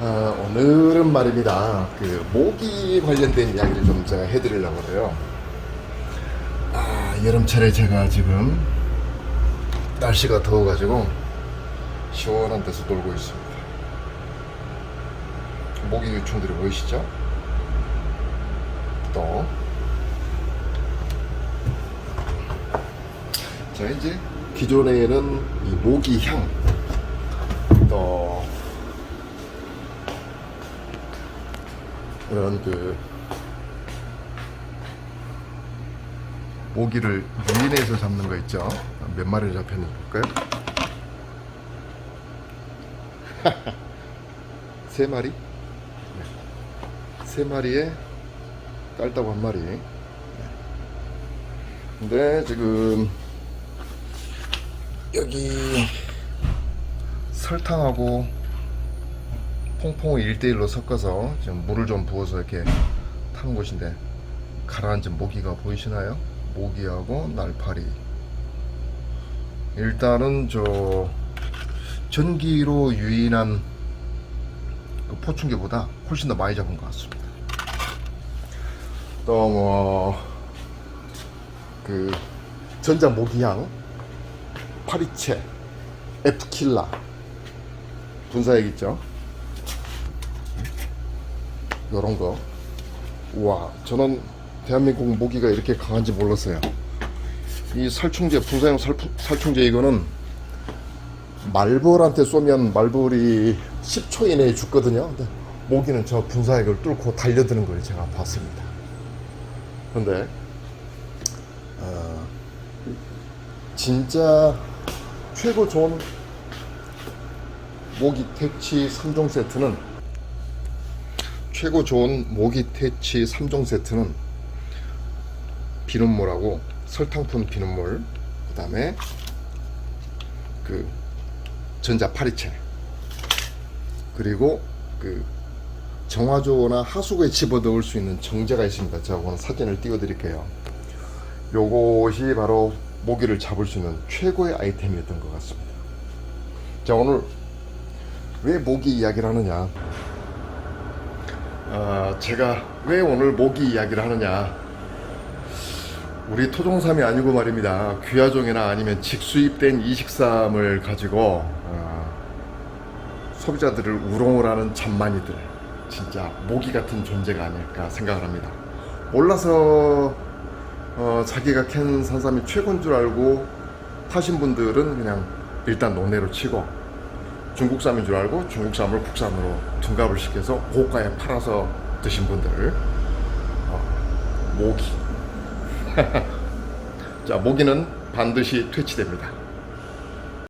어, 오늘은 말입니다. 그 모기 관련된 이야기를 좀 제가 해드리려고 그래요. 아, 여름철에 제가 지금 날씨가 더워가지고 시원한 데서 놀고 있습니다. 모기 유충들이 보이시죠? 또, 자 이제 기존에는 이 모기향 이런 그 모기를 유인해서 잡는 거 있죠? 몇 마리를 잡혔는지 볼까요? 세 마리? 네. 세 마리에 깔다고 한 마리. 네. 근데 지금 여기 설탕하고 퐁퐁을 1대1로 섞어서 지금 물을 좀 부어서 이렇게 타는 곳인데 가라앉은 모기가 보이시나요? 모기하고 날파리. 일단은 저 전기로 유인한 그 포충기보다 훨씬 더 많이 잡은 것 같습니다. 또 뭐 그 전자 모기향 파리채 에프킬라. 분사액 있죠 요런 거. 우와, 저는 대한민국 모기가 이렇게 강한지 몰랐어요. 이 살충제, 분사형 살, 살충제 이거는 말벌한테 쏘면 말벌이 10초 이내에 죽거든요. 근데 모기는 저 분사액을 뚫고 달려드는 걸 제가 봤습니다. 근데, 어, 진짜 최고 좋은 모기 퇴치 3종 세트는 최고 좋은 모기 퇴치 3종 세트는 비눗물하고 설탕 푼 비눗물 그 다음에 그 전자 파리채 그리고 그 정화조나 하수구에 집어넣을 수 있는 정제가 있습니다. 제가 오늘 사진을 띄워 드릴게요. 요것이 바로 모기를 잡을 수 있는 최고의 아이템이었던 것 같습니다. 자 오늘 왜 모기 이야기를 하느냐 어, 제가 왜 오늘 모기 이야기를 하느냐. 우리 토종삼이 아니고 말입니다. 귀화종이나 아니면 직수입된 이식삼을 가지고 어, 소비자들을 우롱을 하는 잔만이들 진짜 모기 같은 존재가 아닐까 생각을 합니다. 몰라서 어, 자기가 캔 산삼이 최고인 줄 알고 파신 분들은 그냥 일단 논외로 치고 중국산인 줄 알고 중국산을 국산으로 둔갑을 시켜서 고가에 팔아서 드신 분들 어, 모기. 자 모기는 반드시 퇴치됩니다